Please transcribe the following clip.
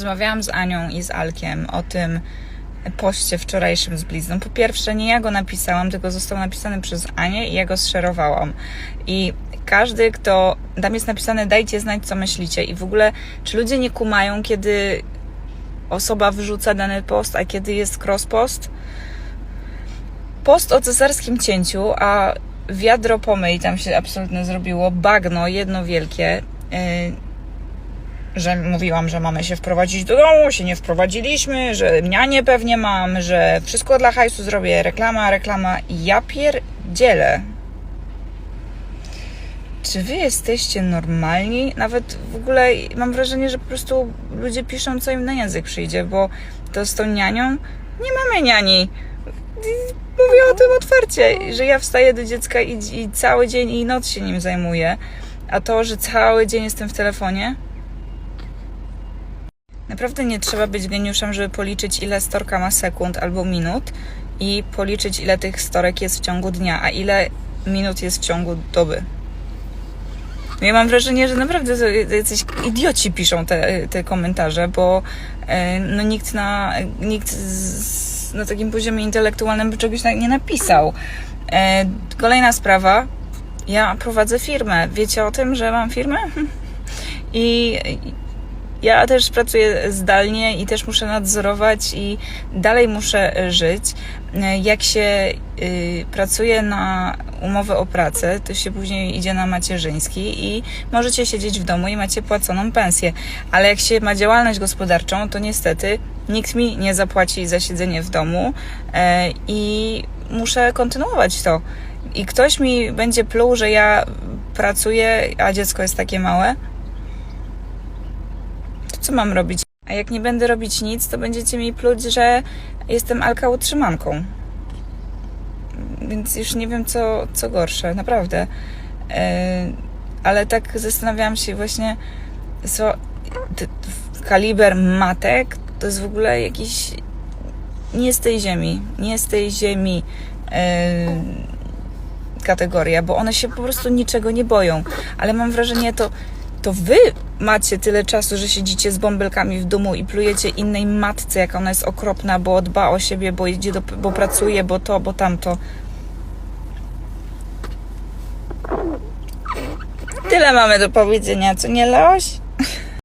Rozmawiałam z Anią i z Alkiem o tym poście wczorajszym z blizną. Po pierwsze, nie ja go napisałam, tylko został napisany przez Anię i ja go zszerowałam. I każdy, kto tam jest napisane, dajcie znać, co myślicie. I w ogóle, czy ludzie nie kumają, kiedy osoba wrzuca dany post, a kiedy jest cross-post? Post o cesarskim cięciu, a wiadro pomyj tam się absolutnie zrobiło, bagno jedno wielkie. Yy, że mówiłam, że mamy się wprowadzić do domu, się nie wprowadziliśmy, że nianie pewnie mam, że wszystko dla hajsu zrobię, reklama, reklama. Ja pierdzielę. Czy wy jesteście normalni? Nawet w ogóle mam wrażenie, że po prostu ludzie piszą, co im na język przyjdzie, bo to z tą nianią nie mamy niani. Mówię o tym otwarcie, że ja wstaję do dziecka i, i cały dzień i noc się nim zajmuję. A to, że cały dzień jestem w telefonie, Naprawdę nie trzeba być geniuszem, żeby policzyć, ile storka ma sekund albo minut i policzyć, ile tych storek jest w ciągu dnia, a ile minut jest w ciągu doby. Ja mam wrażenie, że naprawdę jacyś idioci piszą te, te komentarze, bo e, no, nikt, na, nikt z, na takim poziomie intelektualnym by czegoś tak nie napisał. E, Kolejna sprawa. Ja prowadzę firmę. Wiecie o tym, że mam firmę? I ja też pracuję zdalnie i też muszę nadzorować i dalej muszę żyć. Jak się y, pracuje na umowę o pracę, to się później idzie na macierzyński i możecie siedzieć w domu i macie płaconą pensję. Ale jak się ma działalność gospodarczą, to niestety nikt mi nie zapłaci za siedzenie w domu e, i muszę kontynuować to. I ktoś mi będzie pluł, że ja pracuję, a dziecko jest takie małe co mam robić? A jak nie będę robić nic, to będziecie mi pluć, że jestem alka utrzymanką. Więc już nie wiem, co, co gorsze, naprawdę. Yy, ale tak zastanawiałam się właśnie, co kaliber matek to jest w ogóle jakiś nie z tej ziemi, nie z tej ziemi yy, kategoria, bo one się po prostu niczego nie boją. Ale mam wrażenie, to to wy macie tyle czasu, że siedzicie z bąbelkami w domu i plujecie innej matce, jak ona jest okropna, bo dba o siebie, bo idzie do, bo pracuje, bo to, bo tamto. Tyle mamy do powiedzenia, co nie Leoś?